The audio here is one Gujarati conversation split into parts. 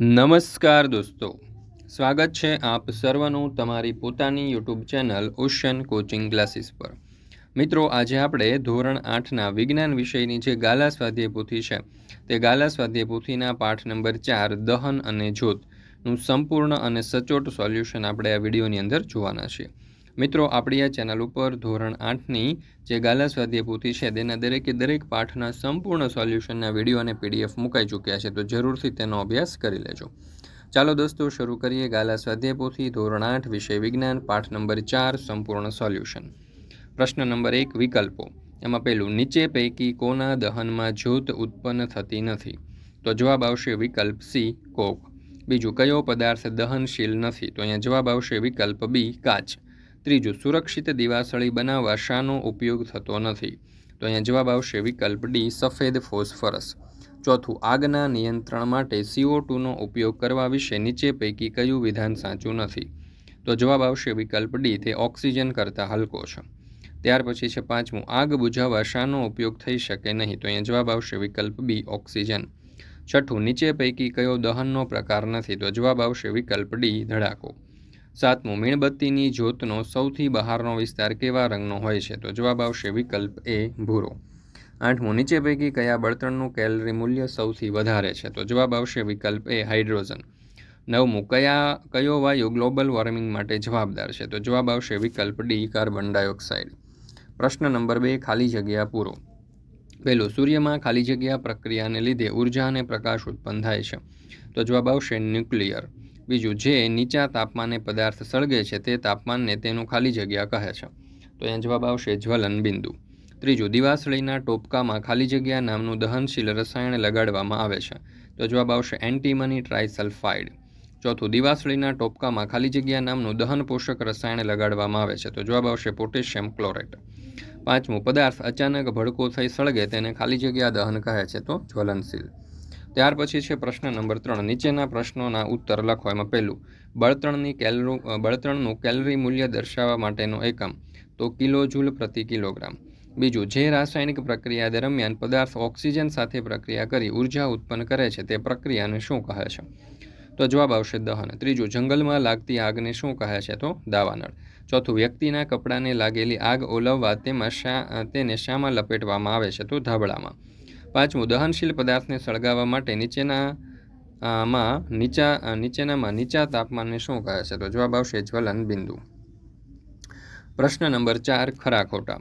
નમસ્કાર દોસ્તો. સ્વાગત છે આપ સર્વનું તમારી પોતાની YouTube channel ocean coaching classes પર. મિત્રો, આજે આપણે ધોરણ આઠના વિજ્ઞાન વિષયની જે ગાલા સ્વાધ્યાય પોથી છે, તે ગાલા સ્વાધ્યાય પોથીના પાઠ નંબર ચાર, દહન અને જ્યોતનું સંપૂર્ણ અને સચોટ સોલ્યુશન આપણે આ વિડીયોની અંદર જોવાના છીએ. મિત્રો, આપણી આ ચેનલ ઉપર ધોરણ આઠની જે ગાલા સ્વાધ્યાય પોથી છે, તેના દરેકે દરેક પાઠના સંપૂર્ણ સોલ્યુશનના વીડિયો અને પીડીએફ મુકાઈ ચૂક્યા છે, તો જરૂરથી તેનો અભ્યાસ કરી લેજો. ચાલો દોસ્તો, શરૂ કરીએ ગાલા સ્વાધ્યાય પોથી ધોરણ આઠ વિષય વિજ્ઞાન, પાઠ નંબર ચાર, સંપૂર્ણ સોલ્યુશન. પ્રશ્ન નંબર એક, વિકલ્પો. એમાં પહેલું, નીચે પૈકી કોના દહનમાં જ્યોત ઉત્પન્ન થતી નથી? તો જવાબ આવશે વિકલ્પ સી, કોક. બીજું, કયો પદાર્થ દહનશીલ નથી? તો અહીંયા જવાબ આવશે વિકલ્પ બી, કાચ. ત્રીજું, સુરક્ષિત દિવાસળી બનાવવા શાનો ઉપયોગ થતો નથી. તો અહીંયા જવાબ આવશે વિકલ્પ ડી, સફેદ ફોસ્ફરસ. ચોથું, આગના નિયંત્રણ માટે સીઓ ટુનો ઉપયોગ કરવા વિશે નીચે પૈકી કયું વિધાન સાચું નથી? તો જવાબ આવશે વિકલ્પ ડી, તે ઓક્સિજન કરતાં હલકો છે. ત્યાર પછી છે પાંચમું, આગ બુઝાવવા શાનો ઉપયોગ થઈ શકે નહીં. તો અહીંયા જવાબ આવશે વિકલ્પ બી, ઓક્સિજન. છઠ્ઠું, નીચે પૈકી કયો દહનનો પ્રકાર નથી? તો જવાબ આવશે વિકલ્પ ડી, ધડાકો. સાતમું મીણબત્તીની જ્યોતનો સૌથી બહારનો વિસ્તાર કેવા રંગનો હોય છે? તો જવાબ આવશે વિકલ્પ એ, ભૂરો. આઠમું નીચે પૈકી કયા બળતણનું કેલરી મૂલ્ય સૌથી વધારે છે? તો જવાબ આવશે વિકલ્પ એ, હાઇડ્રોજન. નવમું, કયા, કયો વાયુ ગ્લોબલ વોર્મિંગ માટે જવાબદાર છે? તો જવાબ આવશે વિકલ્પ ડી, કાર્બન ડાયોક્સાઇડ. પ્રશ્ન નંબર બે, ખાલી જગ્યા પૂરો. પહેલું, સૂર્યમાં ખાલી જગ્યા પ્રક્રિયાને લીધે ઊર્જા અને પ્રકાશ ઉત્પન્ન થાય છે. તો જવાબ આવશે ન્યુક્લિયર. બીજું, જે નીચા તાપમાને પદાર્થ સળગે છે, તે તાપમાનને તેનું ખાલી જગ્યા કહે છે. તો અહીંયા જવાબ આવશે જ્વલન બિંદુ. ત્રીજું, દિવાસળીના ટોપકામાં ખાલી જગ્યા નામનું દહનશીલ રસાયણ લગાડવામાં આવે છે. તો જવાબ આવશે એન્ટીમની ટ્રાયસલ્ફાઇડ ચોથું, દિવાસળીના ટોપકામાં ખાલી જગ્યા નામનું દહન પોષક રસાયણ લગાડવામાં આવે છે. તો જવાબ આવશે પોટેશિયમ ક્લોરેટ પાંચમું, પદાર્થ અચાનક ભડકો થઈ સળગે, તેને ખાલી જગ્યા દહન કહે છે. તો જ્વલનશીલ. ત્યાર પછી છે પ્રશ્ન નંબર ત્રણ. નીચેના પ્રશ્નોના ઉત્તર લખો. એમાં પહેલું, બળતણની કેલરૂ બળતણનું કેલરી મૂલ્ય દર્શાવવા માટેનો એકમ, તો કિલો જૂલ પ્રતિ કિલોગ્રામ. બીજું, જે રાસાયણિક પ્રક્રિયા દરમિયાન પદાર્થ ઓક્સિજન સાથે પ્રક્રિયા કરી ઊર્જા ઉત્પન્ન કરે છે, તે પ્રક્રિયાને શું કહે છે? તો જવાબ આવશે દહન. ત્રીજું, જંગલમાં લાગતી આગને શું કહે છે? તો દાવાનળ. ચોથું, વ્યક્તિના કપડાને લાગેલી આગ ઓલવવા તેમાં શા, તેને શામાં લપેટવામાં આવે છે? તો ધાબળામાં. પાંચમું, દહનશીલ પદાર્થને સળગાવવા માટે નીચેના માં નીચા નીચેનામાં નીચા તાપમાનને શું કહે છે? તો જવાબ આવશે જ્વલન બિંદુ. પ્રશ્ન નંબર ચાર, ખરા ખોટા.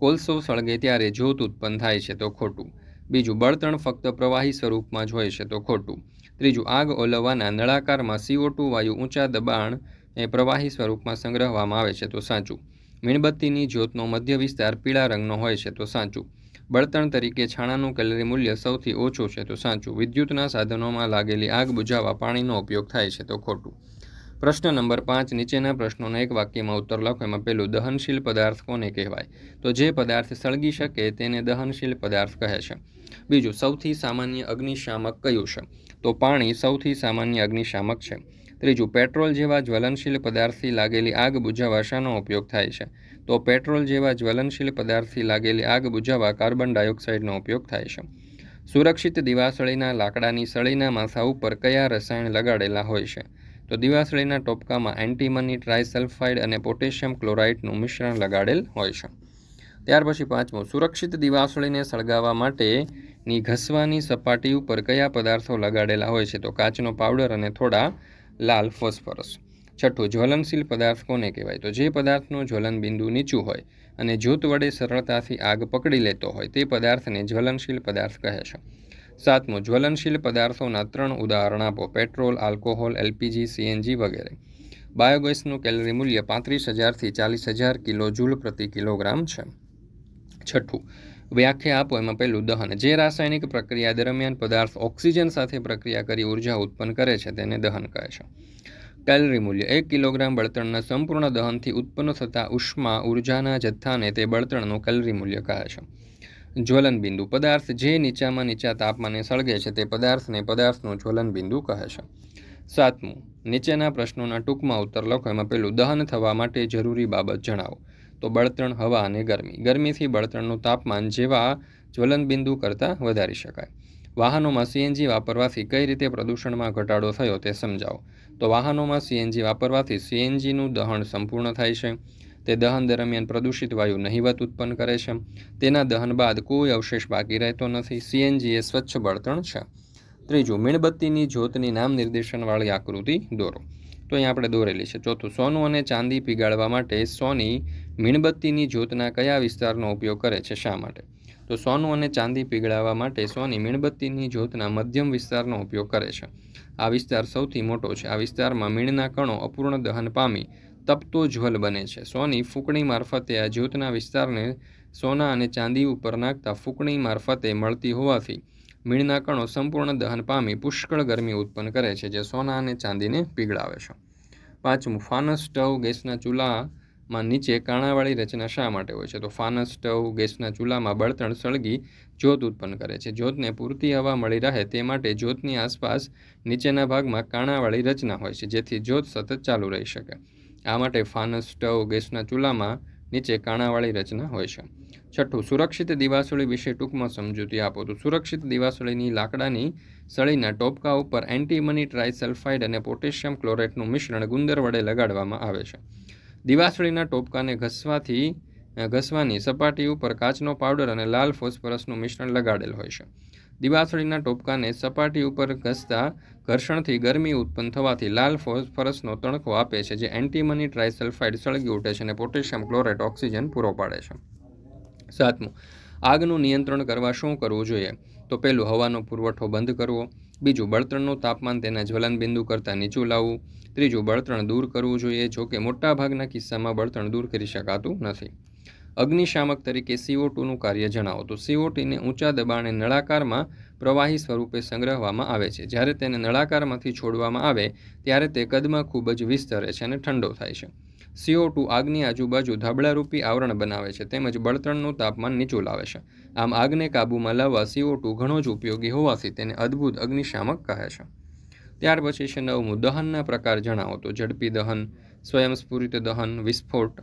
કોલસો સળગે ત્યારે જ્યોત ઉત્પન્ન થાય છે તો ખોટું. બીજું બળતણ ફક્ત પ્રવાહી સ્વરૂપમાં જ હોય છે તો ખોટું. ત્રીજું, આગ ઓલવવાના નળાકારમાં સીઓ ટુ વાયુ ઊંચા દબાણ એ પ્રવાહી સ્વરૂપમાં સંગ્રહવામાં આવે છે તો સાચું. મીણબત્તીની જ્યોતનો મધ્ય વિસ્તાર પીળા રંગનો હોય છે તો સાચું. બળતણ તરીકે છાણાનું કેલરી મૂલ્ય સૌથી ઓછું છે, તો સાચું. વિદ્યુતના સાધનોમાં લાગેલી આગ બુઝાવવા પાણીનો ઉપયોગ થાય છે, તો ખોટું. પ્રશ્ન નંબર પાંચ, નીચેના પ્રશ્નોના એક વાક્યમાં ઉત્તર લખો. એમાં પહેલું, દહનશીલ પદાર્થ કોને કહેવાય? તો જે પદાર્થ સળગી શકે તેને દહનશીલ પદાર્થ કહે છે. બીજું, સૌથી સામાન્ય અગ્નિશામક કયું છે? તો પાણી સૌથી સામાન્ય અગ્નિશામક છે. ત્રીજું, પેટ્રોલ જેવા જ્વલનશીલ પદાર્થથી લાગેલી આગ બુઝાવવા શાનો ઉપયોગ થાય છે. તો પેટ્રોલ જેવા જ્વલનશીલ પદાર્થથી લાગેલી આગ બુઝાવવા કાર્બન ડાયોક્સાઇડનો ઉપયોગ થાય છે. સુરક્ષિત દિવાસળીના લાકડાની સળીના માથા ઉપર કયા રસાયણ લગાડેલા હોય છે? તો દિવાસળીના ટોપકામાં એન્ટીમની ટ્રાયસલ્ફાઇડ અને પોટેશિયમ ક્લોરાઇડનું મિશ્રણ લગાડેલ હોય છે. ત્યાર પછી પાંચમું, સુરક્ષિત દિવાસળીને સળગાવવા માટેની ઘસવાની સપાટી ઉપર કયા પદાર્થો લગાડેલા હોય છે? તો કાચનો પાવડર અને થોડા લાલ ફોસ્ફરસ. છઠ્ઠું, જ્વલનશીલ પદાર્થ કોને કહેવાય? તો જે પદાર્થનું જ્વલન બિંદુ નીચું હોય અને જ્યોત વડે સરળતાથી આગ પકડી લેતો હોય, તે પદાર્થને જ્વલનશીલ પદાર્થ કહે છે. સાતમું, જ્વલનશીલ પદાર્થોના ત્રણ ઉદાહરણ આપો. પેટ્રોલ, આલ્કોહોલ, એલપીજી, સીએનજી વગેરે. બાયોગેસનું કેલરી મૂલ્ય પાંત્રીસ હજારથી ચાલીસ હજાર કિલો જૂલ પ્રતિ કિલોગ્રામ છે. છઠ્ઠું વ્યાખ્યા આપો, એમાં પહેલું દહન. જે રાસાયણિક પ્રક્રિયા દરમિયાન પદાર્થ ઓક્સિજન સાથે પ્રક્રિયા કરી ઊર્જા ઉત્પન્ન કરે છે, તેને દહન કહે છે. કેલરી મૂલ્ય. એક કિલોગ્રામ બળતણના સંપૂર્ણ દહનથી ઉત્પન્ન થતા ઉષ્મા ઉર્જાના જથ્થાને તે બળતણનું કેલરી મૂલ્ય કહે છે. જ્વલન બિંદુ. પદાર્થ જે નીચામાં નીચા તાપમાને સળગે છે, તે પદાર્થને પદાર્થનું જ્વલન બિંદુ કહે છે. સાતમું. નીચેના પ્રશ્નોના ટૂંકમાં ઉત્તર લખો. એમાં પહેલું દહન થવા માટે જરૂરી બાબત જણાવો. તો બળતણ હવા અને ગરમી. ગરમીથી બળતણનું તાપમાન જેવા જ્વલન બિંદુ કરતાં વધારી શકાય. વાહનોમાં સીએનજી વાપરવાથી કઈ રીતે પ્રદૂષણમાં ઘટાડો થયો તે સમજાવો. તો વાહનોમાં સીએનજી વાપરવાથી સીએનજીનું દહન સંપૂર્ણ થાય છે. તે દહન દરમિયાન પ્રદૂષિત વાયુ નહિવત ઉત્પન્ન કરે છે. તેના દહન બાદ કોઈ અવશેષ બાકી રહેતો નથી. સીએનજી એ સ્વચ્છ બળતણ છે. ત્રીજું, મીણબત્તીની જ્યોતની નામ નિર્દેશનવાળી આકૃતિ દોરો. તો અહીં આપણે દોરેલી છે. ચોથું, સોનું અને ચાંદી પીગાળવા માટે સોની મીણબત્તીની જ્યોતના કયા વિસ્તારનો ઉપયોગ કરે છે? શા માટે? તો સોનું અને ચાંદી પીગળાવવા માટે સોની મીણબત્તીની જ્યોતના મધ્યમ વિસ્તારનો ઉપયોગ કરે છે. આ વિસ્તાર સૌથી મોટો છે. આ વિસ્તારમાં મીણના કણો અપૂર્ણ દહન પામી તપતો જ્વલ બને છે. સોની ફૂંકણી મારફતે આ જ્યોતના વિસ્તારને સોના અને ચાંદી ઉપર નાખતા ફૂંકણી મારફતે મળતી હોવાથી મીણના કણો સંપૂર્ણ દહન પામી પુષ્કળ ગરમી ઉત્પન્ન કરે છે, જે સોના અને ચાંદીને પીગળાવે છે. પાંચમું, ફાનસ સ્ટવ ગેસના ચૂલામાં નીચે કાણાવાળી રચના શા માટે હોય છે? તો ફાનસ સ્ટવ ગેસના ચૂલામાં બળતણ સળગી જ્યોત ઉત્પન્ન કરે છે. જ્યોતને પૂરતી હવા મળી રહે તે માટે જ્યોતની આસપાસ નીચેના ભાગમાં કાણાવાળી રચના હોય છે, જેથી જ્યોત સતત ચાલુ રહી શકે. આ માટે ફાનસ સ્ટવ ગેસના ચૂલામાં નીચે કાણાવાળી રચના હોય છે. છઠ્ઠું, સુરક્ષિત દિવાસળી વિશે ટૂંકમાં સમજૂતી આપો. તો સુરક્ષિત દિવાસળીની લાકડાની સળીના ટોપકા ઉપર એન્ટીમની ટ્રાયસલ્ફાઇડ અને પોટેશિયમ ક્લોરેટનું મિશ્રણ ગુંદર વડે લગાડવામાં આવે છે. દિવાસળીના ટોપકાને ઘસવાથી ઘસવાની સપાટી ઉપર કાચનો પાવડર અને લાલ ફોસ્ફરસનું મિશ્રણ લગાડેલ હોય છે. દિવાસળીના ટોપકાને સપાટી ઉપર ઘસતા ઘર્ષણથી ગરમી ઉત્પન્ન થવાથી લાલ ફોસ્ફરસનો તણખો આપે છે, જે એન્ટીમની ટ્રાયસલ્ફાઇડ સળગી ઉઠે છે અને પોટેશિયમ ક્લોરેટ ઓક્સિજન પૂરો પાડે છે. સાતમું, આગનું નિયંત્રણ કરવા શું કરવું જોઈએ? તો પહેલું, હવાનો પુરવઠો બંધ કરવો. બીજું, બળતણનું તાપમાન તેના જ્વલન બિંદુ કરતાં નીચું લાવવું. ત્રીજું, બળતણ દૂર કરવું જોઈએ જો કે મોટાભાગના કિસ્સામાં બળતણ દૂર કરી શકાતું નથી. અગ્નિશામક તરીકે સીઓ ટુનું કાર્ય જણાવો. તો સીઓ ટીને ઊંચા દબાણે નળાકારમાં પ્રવાહી સ્વરૂપે સંગ્રહવામાં આવે છે. જ્યારે તેને નળાકારમાંથી છોડવામાં આવે, ત્યારે તે કદમાં ખૂબ જ વિસ્તરે છે અને ઠંડો થાય છે. સીઓ ટુ આગની આજુબાજુ ધાબળારૂપી આવરણ બનાવે છે, તેમજ બળતણનું તાપમાન નીચું લાવે છે. આમ આગને કાબૂમાં લાવવા સીઓ ટુ ઘણો જ ઉપયોગી હોવાથી તેને અદ્ભુત અગ્નિશામક કહે છે. ત્યાર પછી છે નવમું, દહનના પ્રકાર જણાવો. તો ઝડપી દહન, સ્વયંસ્ફુરિત દહન, વિસ્ફોટ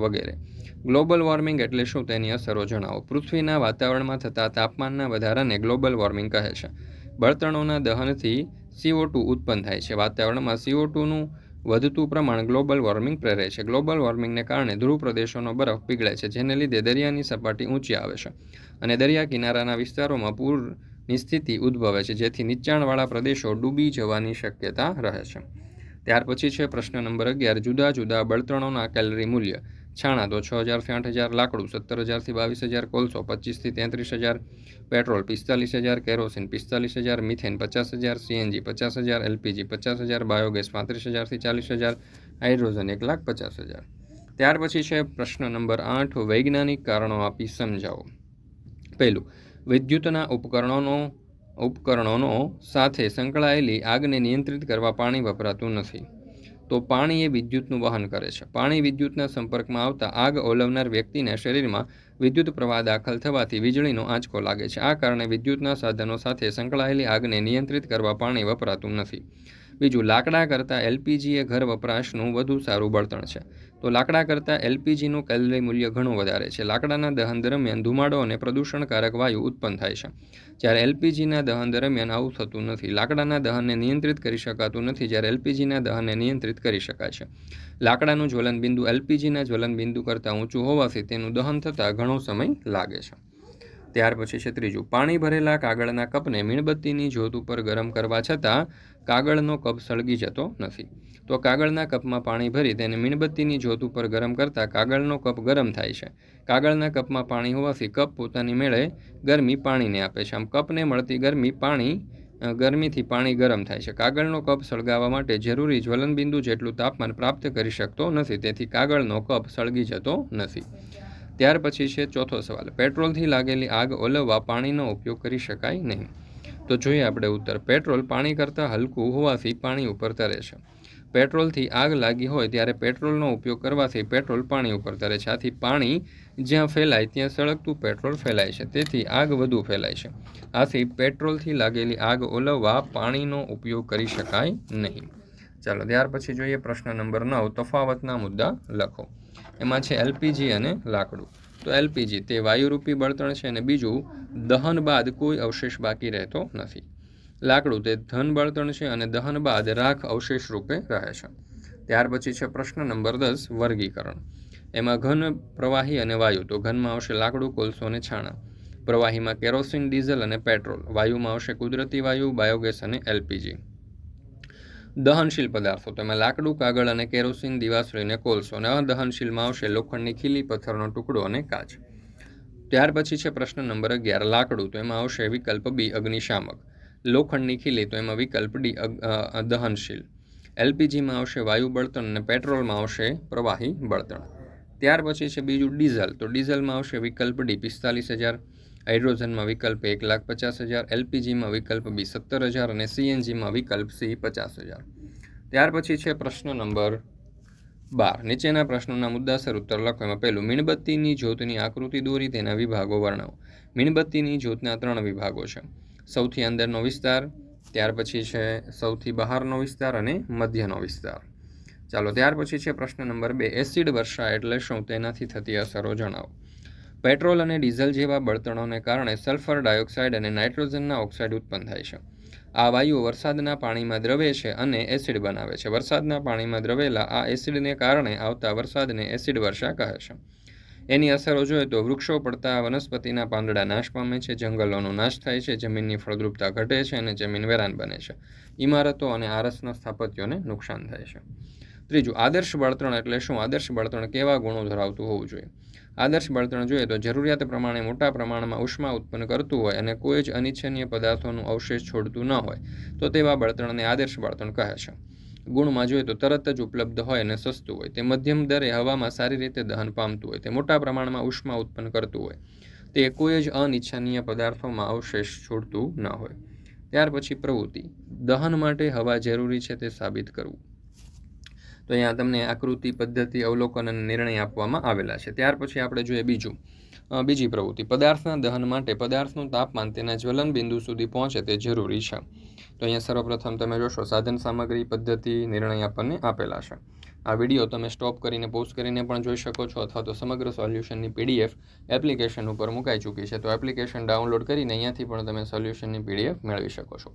વગેરે. ગ્લોબલ વોર્મિંગ એટલે શું તેની અસરો જણાવો. પૃથ્વીના વાતાવરણમાં થતા તાપમાનના વધારાને ગ્લોબલ વોર્મિંગ કહે છે. બળતણોના દહનથી સીઓ ટુ ઉત્પન્ન થાય છે. વાતાવરણમાં સીઓ ટુનું વધતું પ્રમાણ ગ્લોબલ વોર્મિંગ પ્રેરે છે. ગ્લોબલ વોર્મિંગને કારણે ધ્રુવ પ્રદેશોનો બરફ પીગળે છે, જેને લીધે દરિયાની સપાટી ઊંચી આવે છે અને દરિયા કિનારાના વિસ્તારોમાં પૂરની સ્થિતિ ઉદ્ભવે છે, જેથી નીચાણવાળા પ્રદેશો ડૂબી જવાની શક્યતા રહે છે. ત્યાર પછી છે પ્રશ્ન નંબર અગિયાર. જુદા જુદા બળતણોના કેલરી મૂલ્ય. છાણા તો છ હજારથી આઠ હજાર, લાકડું સત્તર હજારથી બાવીસ હજાર, કોલસો પચીસથી તેત્રીસ હજાર, પેટ્રોલ પિસ્તાલીસ હજાર, કેરોસીન પિસ્તાલીસ હજાર, મિથેન પચાસ હજાર, સીએનજી પચાસ હજાર, એલપીજી પચાસ હજાર, બાયોગેસ પાંત્રીસ હજારથી ચાલીસ હજાર, હાઇડ્રોજન એક લાખ પચાસ હજાર. ત્યાર પછી છે પ્રશ્ન નંબર આઠ, વૈજ્ઞાનિક કારણો આપી સમજાવો. પહેલું, વિદ્યુતના ઉપકરણોનો ઉપકરણોનો સાથે સંકળાયેલી આગને નિયંત્રિત કરવા પાણી વપરાતું નથી. તો પાણી એ વિદ્યુતનું વહન કરે છે. પાણી વિદ્યુતના સંપર્કમાં આવતા આગ ઓલવનાર વ્યક્તિના શરીરમાં વિદ્યુત પ્રવાહ દાખલ થવાથી વીજળીનો આંચકો લાગે છે. આ કારણે વિદ્યુતના સાધનો સાથે સંકળાયેલી આગને નિયંત્રિત કરવા પાણી વપરાતું નથી. બીજું, લાકડા કરતાં એલપીજી એ ઘર વપરાશનું વધુ સારું બળતણ છે. તો લાકડા કરતાં એલપીજીનું કેલરી મૂલ્ય ઘણું વધારે છે. લાકડાના દહન દરમિયાન ધુમાડો અને પ્રદૂષણકારક વાયુ ઉત્પન્ન થાય છે. જ્યારે એલપીજીના દહન દરમિયાન આવું થતું નથી, લાકડાના દહનને નિયંત્રિત કરી શકાતું નથી, જ્યારે એલપીજીના દહનને નિયંત્રિત કરી શકાય છે. લાકડાનું જ્વલન બિંદુ એલપીજીના જ્વલન બિંદુ કરતાં ઊંચું હોવાથી તેનું દહન થતાં ઘણો સમય લાગે છે. ત્યાર પછી છે ત્રીજું, પાણી ભરેલા કાગળના કપને મીણબત્તીની જ્યોત ઉપર ગરમ કરવા છતાં કાગળનો કપ સળગી જતો નથી. તો કાગળના કપમાં પાણી ભરી તેને મીણબત્તીની જ્યોત ઉપર ગરમ કરતાં કાગળનો કપ ગરમ થાય છે. કાગળના કપમાં પાણી હોવાથી કપ પોતાની મેળે ગરમી પાણીને આપે છે. આમ કપને મળતી ગરમી પાણી ગરમીથી પાણી ગરમ થાય છે. કાગળનો કપ સળગાવવા માટે જરૂરી જ્વલનબિંદુ જેટલું તાપમાન પ્રાપ્ત કરી શકતો નથી, તેથી કાગળનો કપ સળગી જતો નથી. ત્યાર પછી છે ચોથો સવાલ. પેટ્રોલથી લાગેલી આગ ઓલવવા પાણીનો ઉપયોગ કરી શકાય નહીં. તો જોઈએ આપણે ઉત્તર. પેટ્રોલ પાણી કરતાં હલકું હોવાથી પાણી ઉપર તરે છે. પેટ્રોલથી આગ લાગી હોય ત્યારે પેટ્રોલનો ઉપયોગ કરવાથી પેટ્રોલ પાણી ઉપર તરે છે. આથી પાણી જ્યાં ફેલાય ત્યાં સળગતું પેટ્રોલ ફેલાય છે. તેથી આગ વધુ ફેલાય છે. આથી પેટ્રોલથી લાગેલી આગ ઓલવવા પાણીનો ઉપયોગ કરી શકાય નહીં. ચાલો, ત્યાર પછી જોઈએ પ્રશ્ન નંબર નવ, તફાવતના મુદ્દા લખો. એમાં છે એલપીજી અને લાકડું. તો એલપીજી તે વાયુરૂપી બળતણ છે અને બીજું, દહન બાદ કોઈ અવશેષ બાકી રહેતો નથી. લાકડું તે ધન બળતણ છે અને દહન બાદ રાખ અવશેષ રૂપે રહે છે. ત્યાર પછી છે પ્રશ્ન નંબર દસ, વર્ગીકરણ. એમાં ઘન, પ્રવાહી અને વાયુ. તો ઘનમાં આવશે લાકડું, કોલસો અને છાણા. પ્રવાહીમાં કેરોસીન, ડીઝલ અને પેટ્રોલ. વાયુમાં આવશે કુદરતી વાયુ, બાયોગેસ અને એલપીજી. દહનશીલ પદાર્થો તેમાં લાકડું, કાગળ અને કેરોસીન દિવાસળીને કોલસો અને અદહનશીલમાં આવશે લોખંડની ખીલી, પથ્થરનો ટુકડો અને કાચ. ત્યાર પછી છે પ્રશ્ન નંબર અગિયાર, લાકડું તો એમાં આવશે વિકલ્પ બી, અગ્નિશામક. લોખંડની ખીલી તો એમાં વિકલ્પ ડી દહનશીલ એલપીજીમાં આવશે વાયુ બળતણ અને પેટ્રોલમાં આવશે પ્રવાહી બળતણ. ત્યાર પછી છે બીજું ડીઝલ, તો ડીઝલમાં આવશે વિકલ્પ ડી, પિસ્તાલીસ હજાર. હાઇડ્રોજનમાં વિકલ્પ એક લાખ પચાસ હજાર, એલપીજીમાં વિકલ્પ બી સત્તર હજાર અને સીએનજીમાં વિકલ્પ સી પચાસ હજાર. ત્યાર પછી છે પ્રશ્ન નંબર બાર. નીચેના પ્રશ્નોના મુદ્દાસર ઉત્તર લખો. એમાં પહેલું, મીણબત્તીની જ્યોતની આકૃતિ દોરી તેના વિભાગો વર્ણવો. મીણબત્તીની જ્યોતના ત્રણ વિભાગો છે. સૌથી અંદરનો વિસ્તાર, ત્યાર પછી છે સૌથી બહારનો વિસ્તાર અને મધ્યનો વિસ્તાર. ચાલો, ત્યાર પછી છે પ્રશ્ન નંબર બે. એસિડ વર્ષા એટલે શું? તેનાથી થતી અસરો જણાવો. પેટ્રોલ અને ડીઝલ જેવા બળતણોને કારણે સલ્ફર ડાયોક્સાઇડ અને નાઇટ્રોજનના ઓક્સાઇડ ઉત્પન્ન થાય છે. આ વાયુઓ વરસાદના પાણીમાં દ્રવે છે અને એસિડ બનાવે છે. વરસાદના પાણીમાં દ્રવેલા આ એસિડને કારણે આવતા વરસાદને એસિડ વર્ષા કહે છે. એની અસરો જોઈએ તો વૃક્ષો પડતા વનસ્પતિના પાંદડા નાશ પામે છે, જંગલોનો નાશ થાય છે, જમીનની ફળદ્રુપતા ઘટે છે અને જમીન વેરાન બને છે. ઇમારતો અને આરસના સ્થાપત્યોને નુકસાન થાય છે. ત્રીજું, આદર્શ બળતણ એટલે શું? આદર્શ બળતણ કેવા ગુણો ધરાવતું હોવું જોઈએ? આદર્શ બળતણ જોઈએ તો જરૂરિયાત પ્રમાણે મોટા પ્રમાણમાં ઉષ્મા ઉત્પન્ન કરતું હોય અને કોઈ જ અનિચ્છનીય પદાર્થોનું અવશેષ છોડતું ન હોય, તો તેવા બળતણને આદર્શ બળતણ કહે છે. ગુણમાં જોઈએ તો તરત જ ઉપલબ્ધ હોય અને સસ્તું હોય, તે મધ્યમ દરે હવામાં સારી રીતે દહન પામતું હોય, તે મોટા પ્રમાણમાં ઉષ્મા ઉત્પન્ન કરતું હોય, તે કોઈ જ અનિચ્છનીય પદાર્થોમાં અવશેષ છોડતું ન હોય. ત્યાર પછી પ્રવૃત્તિ, દહન માટે હવા જરૂરી છે તે સાબિત કરવું. તો અહીંયા તમને આકૃતિ, પદ્ધતિ, અવલોકન અને નિર્ણય આપવામાં આવેલા છે. ત્યાર પછી આપણે જોઈએ બીજું. બીજી પ્રવૃત્તિ. પદાર્થના દહન માટે પદાર્થનું તાપમાન તેના જ્વલન બિંદુ સુધી પહોંચે તે જરૂરી છે. તો અહીંયા સર્વપ્રથમ તમે જોશો, સાધન સામગ્રી, પદ્ધતિ, નિર્ણય આપણને આપેલા છે. આ વીડિયો તમે સ્ટોપ કરીને, પોઝ કરીને પણ જોઈ શકો છો અથવા તો સમગ્ર સોલ્યુશનની પીડીએફ એપ્લિકેશન ઉપર મુકાઈ ચૂકી છે. તો એપ્લિકેશન ડાઉનલોડ કરીને અહીંયાથી પણ તમે સોલ્યુશનની પીડીએફ મેળવી શકો છો.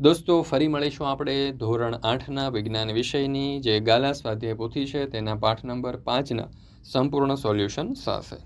દોસ્તો, ફરી મળીશું આપણે ધોરણ આઠના વિજ્ઞાન વિષયની જે ગાલા સ્વાધ્યાય પોથી છે તેના પાઠ નંબર પાંચના સંપૂર્ણ સોલ્યુશન સાથે.